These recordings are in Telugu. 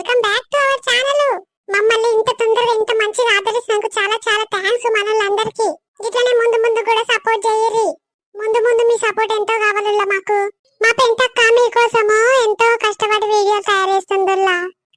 Welcome back to our channel మమ్మల్ని ఇంత తొందరగా ఇంత మంచిగా ఆదరిస్తున్నందుకు చాలా చాలా థ్యాంక్స్ మనల్లందరికీ ఇట్లనే ముందు ముందు కూడా సపోర్ట్ చేయరి ముందు ముందు మీ సపోర్ట్ ఎంతో కావాలల్లా మాకు. మా పెంటక్క మీకోసము ఎంతో కష్టపడి వీడియో తయారు చేస్తుందిల్లా.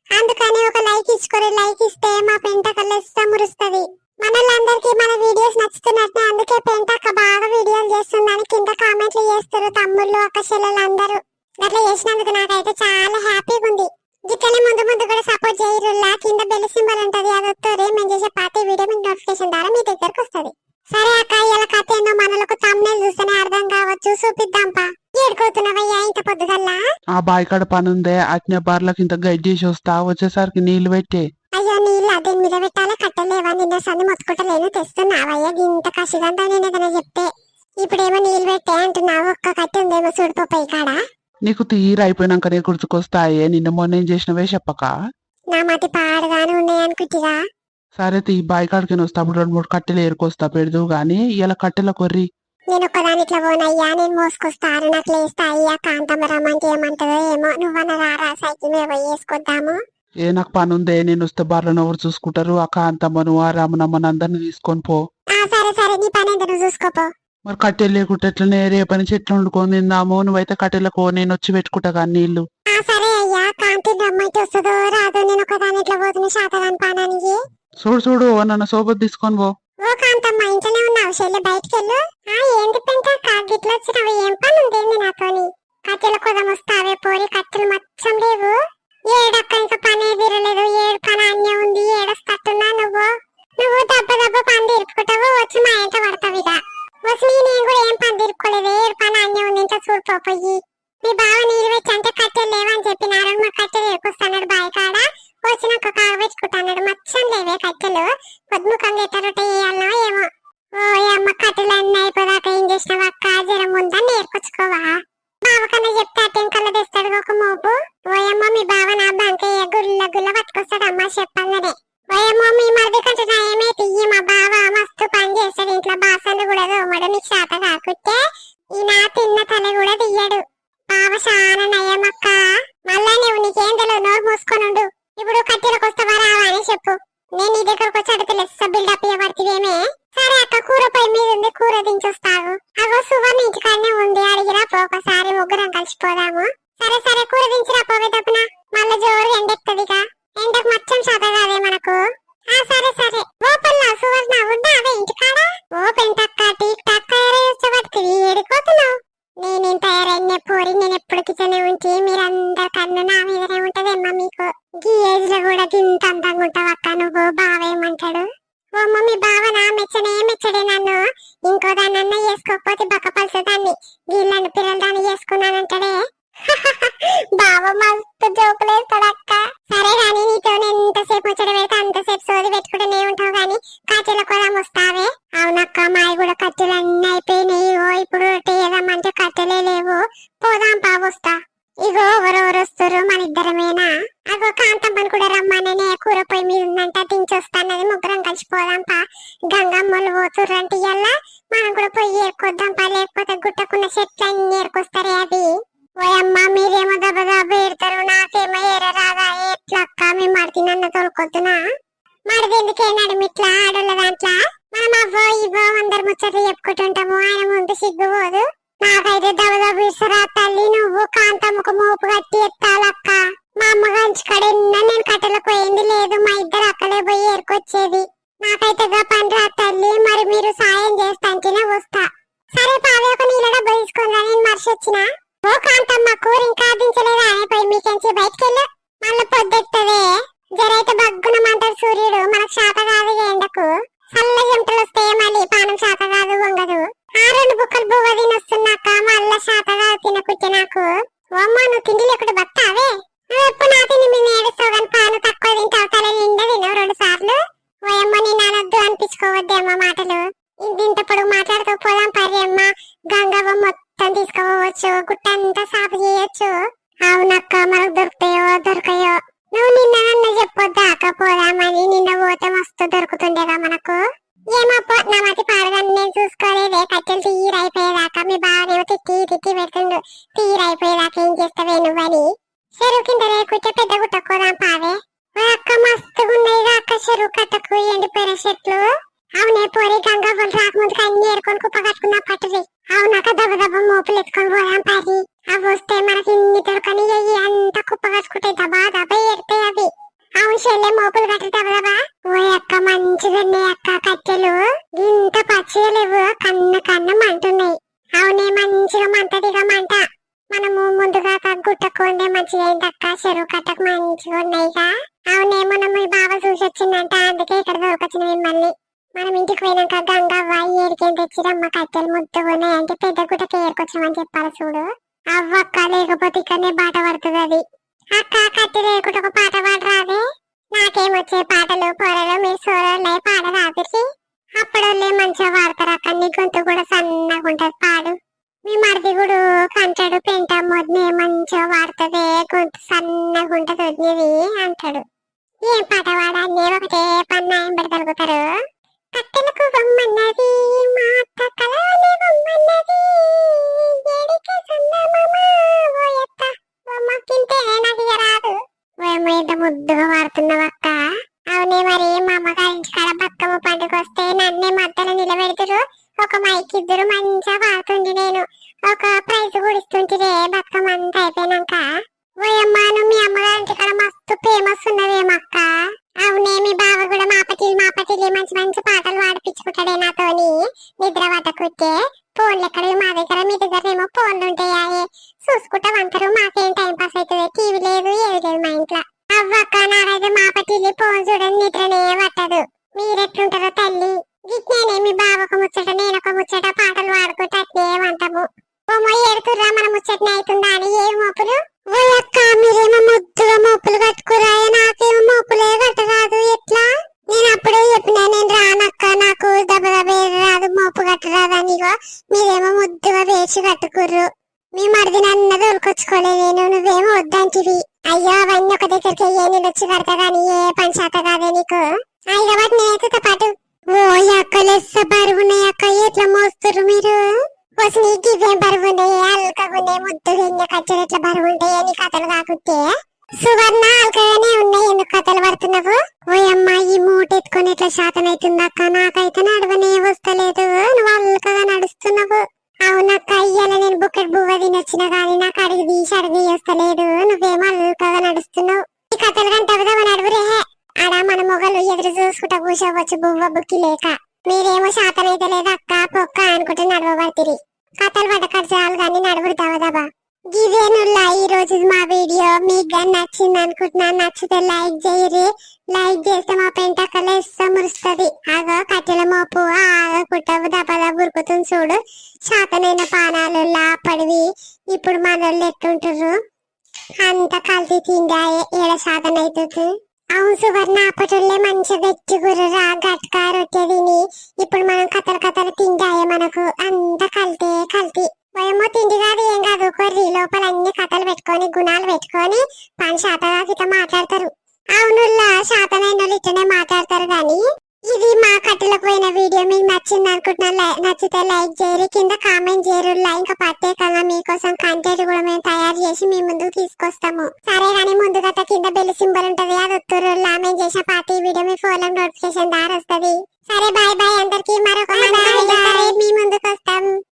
అందుకని ఒక లైక్ ఇచ్చుకొని లైక్ ఇస్తే మా పెంటక్క లెస్స మురుస్తుంది. మనల్లందరికీ మన వీడియోస్ నచ్చుతున్నట్టే అందుకే పెంటక్క బాగా వీడియోలు చేస్తుందని కింద కామెంట్లు చేస్తారు తమ్ముళ్ళు అక్క చెల్లెలు అందరూ అట్లా చేసినందుకు నాకైతే చాలా హ్యాపీగా ఉంది. గిట్లనే ముందు ముందు కూడా సపోర్ట్ చేయరుల్లా కింద బెల్ సింబల్ ఉంటది అది వస్తుంది మేము చేసే పార్టీ వీడియో మీకు నోటిఫికేషన్ ద్వారా మీ దగ్గరకు వస్తుంది. సరే అక్క ఇలా కథ ఏందో మనలకు తమ్ముళ్ళు చూస్తేనే అర్థం కావచ్చు. చూపిద్దాంపా ఏడుకోతున్నావయ్యా ఇంత పొద్దుగల్లా ఆ బావి కాడ పని ఉందే. అట్నే బార్లకి ఇంత గడ్డి చేసి వస్తా. వచ్చేసరికి నీళ్ళు పెట్టే. అయ్యో నీళ్ళు అదే మీద పెట్టాలి? కట్టలేవా నిన్న సంది మొత్తుకుంటలేను తెస్తున్నావయ్యా. ఇంత కసిగంతా నేను ఏదైనా చెప్తే. ఇప్పుడేమో నీళ్ళు పెట్టే అంటున్నావు. ఒక్క కట్టి ఉందేమో చూడిపోయి కాడ. నీకు తీర అయిపోయినాకనే గుర్తుకొస్తాయే? నిన్న మొన్న ఏం చేసినవే చెప్పక? నా మతి పాడుగానే ఉన్నాయనుకుంటిగా సరే తీ బావి కాడికి వస్తా. అప్పుడు రెండు మూడు కట్టెలు ఏరుకొస్తా. పెడదు గాని ఇలా కట్టెల కొర్రి. నేను ఒక్కదాని ఇట్లా పోనయ్యా నేను మోసుకొస్తారు నాకు లేస్తా అయ్యా కాంతమ్మ రమ్మంటే ఏమంటదో ఏమో. నువ్వన్న రారా సైకిల్ మీద పోయి వేసుకొద్దాము. ఏ నాకు పని ఉందే నేను వస్తే బార్లను ఎవరు చూసుకుంటారు? ఆ కాంతమ్మను ఆ రమణమ్మను అందరిని తీసుకొని పో. ఆ సరే సరే. నీ పని ఎంత నువ్వు చూసుకోపో. మరి కట్టెలు లేకుంటే ఎట్లనే రేపని చెట్లు వండుకొని తిందాము. నువ్వైతే కట్టెలకు నేను వచ్చి పెట్టుకుంటా కానీ నీళ్ళు ఆ సరే అయ్యా. కాంతి రమ్మంటే వస్తుందో రాదో నేను ఒకదాని ఇట్లా పోతున్న శాతగాని పానానికి? చూడు చూడు నన్ను సోబత్ తీసుకొని పో. ఓ కాంతమ్మ ఇంట్లోనే ఉన్నావు. చెల్లి బయటికి వెళ్ళు. ఆ ఏంది పెంట గిట్ల వచ్చినావు? ఏం పని ఉందేంది నాతోని? కట్టెల కొదం వస్తావే పోరి పోయి మీ బావ నీరు పెట్టి అంటే కట్టెలు లేవని చెప్పినారు. మా కట్టెలు ఏరుకొస్తాడు బావి కాడ. వచ్చినాక కాగబెట్టుకుంటాడు మొత్తం లేవే కట్టెలు. పొద్దుముఖం ఎట్టరొట్ట వేయాలనో ఏమో. ఓ అమ్మ కట్టెలు అన్నీ అయిపోదాక ఏం చేసినావు అక్క? జ్వరం ఉందా? బావ కన్నా చెప్తే అట్టేం కళ్ళ తెస్తాడు? ఒక మోపు. ఓ అమ్మ మీ బావ నా బంకయ్య గుల్ల గుల్ల పట్టుకొస్తాడు అమ్మ చెప్పంగానే ఓయమ్మ మీ మరిది కంటే నయమే తియ్యి మా బావ మస్తు పని చేస్తాడు ఇంట్లో బాసలు కూడా తోమడు నీకు శాత కాకుంటే ఈ నా తిన్న తల కూడా తీయడు బావ చాలా నయమక్క మళ్ళా నువ్వు నీకేం తెలియదు నోరు మూసుకొని ఉండు ఇప్పుడు కట్టెలకు వస్తావా రావా అని చెప్పు నేను నీ దగ్గరకు వచ్చి అడుగుతా లెస్స బిల్డప్ ఇవ్వబడుతుందేమే సరే అక్క కూర పొయ్యి మీద ఉంది కూర దించొస్తావు అగో సువర్ణ ఇంటికాడనే ఉంది అడిగిరా పో ఒకసారి ముగ్గురం కలిసిపోదాము సరే సరే కూర దించిరా పోవే తప్పున మళ్ళీ జోరు ఎండెక్కదిగా ఎండకు మచ్చం శాత కాదే మనకు ఆ సరే సరే ఓ పల్ల సువర్ణ ఉన్నావే ఇంటికాడ ఓ పెంటక్క టీక్ టక్క వచ్చేవాటికి ఏడిపోతున్నావు నేనేం తయారైన పోరి నేను ఎప్పుడు కిచెన్ ఉంచి మీరందరు కన్ను నా మీదనే ఉంటదేమ్మా మీకు ఈ ఏజ్లో కూడా ఇంత అందంగా ఉంటావు అక్క నువ్వు బావేమంటాడు ఓ మమ్మీ బావ నా మెచ్చనే మెచ్చడే నన్ను ఇంకో దాన్ని అన్న చేసుకోకపోతే బక్కపలిసే దాన్ని వీళ్ళని పిల్లలు దాన్ని చేసుకున్నానంటాడే బావ మస్తు జోకులు వేస్తాడు అక్క సరే కానీ నీతో నేను ఎంతసేపు ముచ్చట పెడితే అంతసేపు సోది పెట్టుకుంటూనే ఉంటావు కానీ కట్టెల కొలం వస్తావే? అవునక్క మావి కూడా కట్టెలు అన్ని అయిపోయినాయి. ఓ ఇప్పుడు ఏదమ్మంటే కట్టెలే లేవు. పోదాం పా వస్తా. ఇగో ఎవరెవరు వస్తారు మన ఇద్దరమేనా? అగో కాంతమ్మని కూడా రమ్మననే కూర పొయ్యి మీద ఉందంట దించొస్తానది ముగ్గురం కలిసిపోదాం పా. గంగమ్మలు పోతుర్రంటే ఇయ్యాల. మనం కూడా పొయ్యి ఏరుకొద్దాం పా. లేకపోతే గుట్టకున్న చెట్లు అన్ని ఏరుకొస్తారే అది. ఓయమ్మ మీరేమో దెబ్బ దెబ్బ ఏరుతారు. నాకేమో ఏరరాదా ఎట్లక్క ఎట్లా అక్క మేము మడితి నన్ను తోలుకొద్దునా? మడిది ఎందుకేనాడు మిట్లా ఆడోళ్ళ దాంట్లో? మనం అవ్వో ఇవ్వో అందరు ముచ్చట్లు చెప్పుకుంటుంటాము. ఆయన ముందు సిగ్గుపోదు నాకైతే దబదబ ఇసరా తల్లి నువ్వు కాంతమ్మకు మోపు కట్టి ఎత్తాలక్క. మా అమ్మగారి కడ నేను కట్టెలకు పోయింది లేదు మా ఇద్దరు అక్కడే పోయి ఏరుకొచ్చేది. నాకైతే గా పని రా తల్లి మరి మీరు సాయం చేస్తాంటేనే వస్తా. సరే పావే ఒక నీళ్ళ డబ్బు తీసుకుని నేను మర్చి వచ్చిన. ఓ కాంతమ్మ కూర ఇంకా దించలేదా? అనే పోయి మీకెంచి బయటకెళ్ళు. మళ్ళీ పొద్దెత్తదే సూర్యుడు మనకు శాత కాదు ఎండకు చల్ల జంటలు వస్తే మళ్ళీ? పానం శాత కాదు వంగదు. ఆ రెండు బుక్కలు బువ్వ తినొస్తున్నాక మళ్ళా శాత కాదు తినకుంటే నాకు అమ్మ నువ్వు తిండి లేకుండా బతావే? నువ్వు ఎప్పుడు నా తిండి మీ నేడుస్తావు కానీ పాలు తక్కువ తింటావు తల నిండా తినవు రెండు సార్లు? ఓయమ్మ నేను అనొద్దు అనిపించుకోవద్దేమ్మ మాటలు. ఇంత పొడుగు మాట్లాడుతూ పోదాం పరి అమ్మ. గంగవ్వ మొత్తం తీసుకోవచ్చు గుట్టంతా సాపు చేయొచ్చు. అవునక్క మనకు దొరుకుతాయో దొరకయో? నువ్వు నిన్న నన్ను చెప్పొద్దా? అక్కపోదామని నిన్న పోతే మస్తు దొరుకుతుండేగా మనకు? ఏమప్పో నా మతి పాడదని నేను చూసుకోలేదే. కట్టెలు తీరైపోయేదాకా మీ బావనేమో తిట్టి తిట్టి పెడుతుండు. తీరైపోయేదాకా ఏం చేస్తావే నువ్వని? చెరువు కింద రేకుంటే పెద్ద గుట్టకోదాం పావే. అక్క మస్తుగా అక్క చెరువు కట్టకు ఎండిపోయిన చెట్లు. అవునే పోరి గంగా వాళ్ళు రాకముందుకు అన్ని ఏరుకొని కుప్ప కట్టుకున్నా పట్టుది. అవునాక దెబ్బ దెబ్బ మోపులు ఎత్తుకొని పోదాం పారి అవి వస్తే మనకి ఇన్ని దొరకని అయ్యి అంత కుప్ప కట్టుకుంటాయి దబా దబా ఎడతాయి అవి. అవును చెల్లె మోపులు కట్టి ఓ అక్క మంచిదండి అక్క కట్టెలు. ఇంత పచ్చలేవు కన్న కన్న మంటున్నాయి. అవునే మంచిగా మంటదిగా మంట. మనము ముందుగా గుట్టకుండే మంచిగా అయిందక్క చెరువు కట్టకు మంచిగా ఉన్నాయిగా. అవునే మనం మీ బావ చూసి వచ్చిందంట అందుకే ఇక్కడ దొరకొచ్చిన మిమ్మల్ని. మనం ఇంటికి పోయినాక గంగవ్వ ఏరికేం తెచ్చిరమ్మ కట్టెలు ముద్దుగున్నాయి అంటే పెద్ద గుట్టకి ఏరుకొచ్చామని చెప్పాలి చూడు. అవ్వక్క లేకపోతే ఇక్కడనే బాట పడుతుంది అది. అక్క కత్తి ఏరుకుంటే ఒక పాట పాడరాదే. నాకేమొచ్చే పాటలు పొరలు మీ సోరలే పాట రాదుకి అప్పుడోళ్ళే మంచిగా పాడతారు అక్క నీ గొంతు కూడా సన్నగా ఉంటుంది పాడు. మీ మరిది కూడా కంటాడు పెంట మొదనే మంచిగా వాడుతుంది గొంతు సన్నగా ఉంటుంది వదిలేది అంటాడు. ఏం పాట పాడాలి? ఒకటే పన్నాయం పెడతారు కట్టెలకు బొమ్మన్నది మంచిగా వాడుతుంది నేను. ఒక ప్రైజ్ కూడా ఇస్తుంటిరే బతుకమ్మ అంతా అయిపోయినాక. ఓయమ్మ నువ్వు మీ అమ్మగారి ఇంటి కాడ మస్తు ఫేమస్ ఉన్నదేమక్క అవునే మీ బావ కూడా మాపటిలు మాపటిలు మంచి మంచి పాటలు పాడిపించుకుంటాడే నాతోని. నిద్ర పట్టకుతే ఫోన్లు ఎక్కడ? మా దగ్గర మీ దగ్గర ఏమో ఫోన్లు ఉంటాయా? ఏ చూసుకుంటా అంటారు మాకేం టైం పాస్ అవుతుంది? టీవీ లేదు ఏది లేదు మా ఇంట్లో. అవ్వక్క నాకైతే మాపటిల్లి ఫోన్ చూడని నిద్రనే పట్టదు. మీరెట్లుంటారో తల్లి. గిట్నేనే మీ బావకు ముచ్చట నేను ఒక ముచ్చట పాటలు పాడుకుంటే ఏమంటాము ఓ ఓమో ఎడుతుర్రా మన ముచ్చటనే అవుతుందా అని ఏ మోపులు? ఓ అక్క మీరేమో ముద్దుగా మోపులు కట్టుకురా నాకేమో మోపులే కట్టరాదు ఎట్లా? నేను అప్పుడే చెప్పినా నేను రానక్క నాకు దెబ్బ దెబ్బ రాదు మోపు కట్టరాదు ఇగో మీరేమో ముద్దుగా వేసి కట్టుకుర్రు. మీ మరిది నన్న దొరికొచ్చుకోలే నేను నువ్వేమో వద్దంటివి. అయ్యో అవన్నీ ఒక దగ్గరికి ఏ నేను వచ్చి కడతా కానీ ఏ పని చేత కాదే నీకు? హైదరాబాద్ నేతతో పాటు ఓ అక్క లెస్స బరువున్నాయి అక్క? ఎట్లా మోస్తుర్రు మీరు? వసి నీకు ఇవేం బరువు ఉన్నాయి అల్కగున్నాయి ముద్దుగా ఎన్ని కచ్చలు ఎట్లా బరువు ఉంటాయి అని కథలు కాకుంటే. సువర్ణ అల్కగానే ఉన్నాయి. ఎందుకు కథలు పడుతున్నావు? ఓ ఈ మూట ఎత్తుకొని ఎట్లా శాతం అవుతుంది అక్క? నాకైతే నడవనే వస్తలేదు. నువ్వు అల్కగా నడుస్తున్నావు. అవునక్క ఇయ్యాల నేను బువ్వ తినొచ్చిన కానీ నాకు అడిగి తీసి అడిగి వస్తలేదు నువ్వేమో అల్కగా నడుస్తున్నావు. ఈ కథలు కంటే నడువురే మొగలు ఎదురు చూసుకుంటా కూర్చోవచ్చు బువ్వ బుక్కి లేక. మీరేమో శాతం అయితే లేదు అక్క పొక్క అనుకుంటే నడవబడితిరి. కథలు పడ్డ చాలు కానీ నడువురు దవదబా. గిదేనుల్లా ఈ రోజు మా వీడియో. మీకు కానీ నచ్చింది అనుకుంటున్నాను నచ్చితే లైక్ చేయరి. లైక్ చేస్తే మా పెంటకల ఇస్తా మురుస్తుంది. ఆగో కట్టెల మోపు ఆగకుంటావు దబదా ఉరుకుతుంది చూడు. శాతనైన పానాలు లాపడివి. ఇప్పుడు మనోళ్ళు ఎట్టుంటారు అంత కల్తీ తిండాయే ఏడ శాతం అవుతుంది అవును సువర్ణ అప్పటిల్లే మంచి గట్టి గుర్రా గట్కారు రొట్టె ఇప్పుడు మనం కథలు కథలు తిండాయే మనకు. అంత కల్తీ కల్తీ. ఏమో తిండి కాదు ఏం కాదు. కొర్రీ లోపల అన్ని కథలు పెట్టుకొని గుణాలు పెట్టుకొని పని శాతగా ఇట్లా మాట్లాడతారు. అవునుల్లా శాతమైన వాళ్ళు ఇట్లనే మాట్లాడతారు కానీ ఇది మా కట్టెలకు పోయిన వీడియో. మీకు నచ్చింది అనుకుంటున్నా నచ్చితే లైక్ చేయరు కింద కామెంట్ చేయరు ఇంకా ప్రత్యేకంగా మీకోసం కంటెంట్ కూడా మేము తయారు చేసి మీ ముందుకు తీసుకొస్తాము. సరే కానీ ముందుగా కింద బెల్ సింబల్ ఉంటది అది ఒత్తురు మేము చేసిన పార్టీ వీడియో మీ ఫోన్ నోటిఫికేషన్ ద్వారా వస్తది. సరే బాయ్ బాయ్ అందరికి. మరొక మీ ముందుకు వస్తాం.